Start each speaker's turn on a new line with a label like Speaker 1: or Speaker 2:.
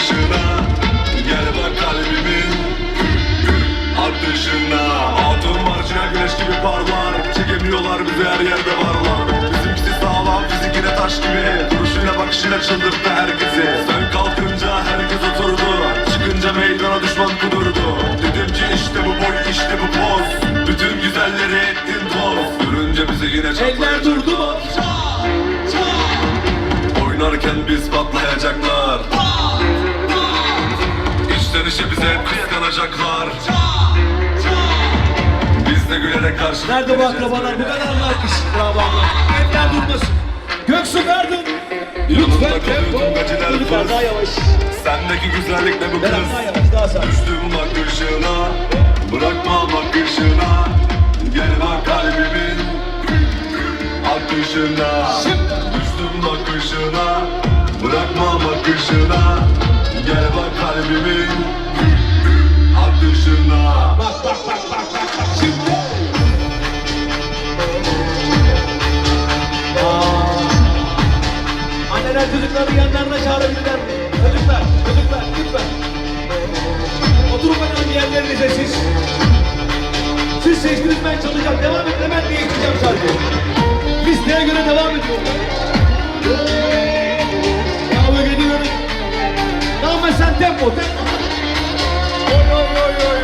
Speaker 1: bakışına Gel bak kalbimin atışına Altın marjina güneş gibi parlar. Çekemiyorlar bizi her yerde varlar. Bizimkisi sağlam fizik yine taş gibi. Duruşuyla bakışıyla çıldırttı herkesi. Sen kalkınca herkes oturdu. Çıkınca meydana düşman kudurdu. Dedim ki işte bu boy işte bu poz. Bütün güzelleri ettin toz. Görünce bizi yine çatlayacak. Eller durdu mu? Oynarken biz patlayacaklar bize kıskanacaklar Biz de gülerek karşı Nerede bu akrabalar? Bu kadar mı
Speaker 2: alkış? Bravo abla. Eller durmasın. Göksu Gardın.
Speaker 1: Lütfen tempo. fırs. daha
Speaker 2: yavaş.
Speaker 1: Sendeki güzellik ne bu kız daha
Speaker 2: yavaş, daha sağ.
Speaker 1: Düştüm bakışına Bırakma bakışına Gel bak kalbimin Akışına Düştüm bakışına Bırakma bakışına Gel
Speaker 2: Eğer çocukları yanlarına çağırabilirler mi? Çocuklar, çocuklar lütfen. Oturun bakalım yerlerinize siz. Siz seçtiniz ben çalacağım. Devam et hemen değiştireceğim şarkıyı. Listeye göre devam ediyorum. Bravo geliyorum. Devam sen tempo. Tempo. Oy oy oy oy.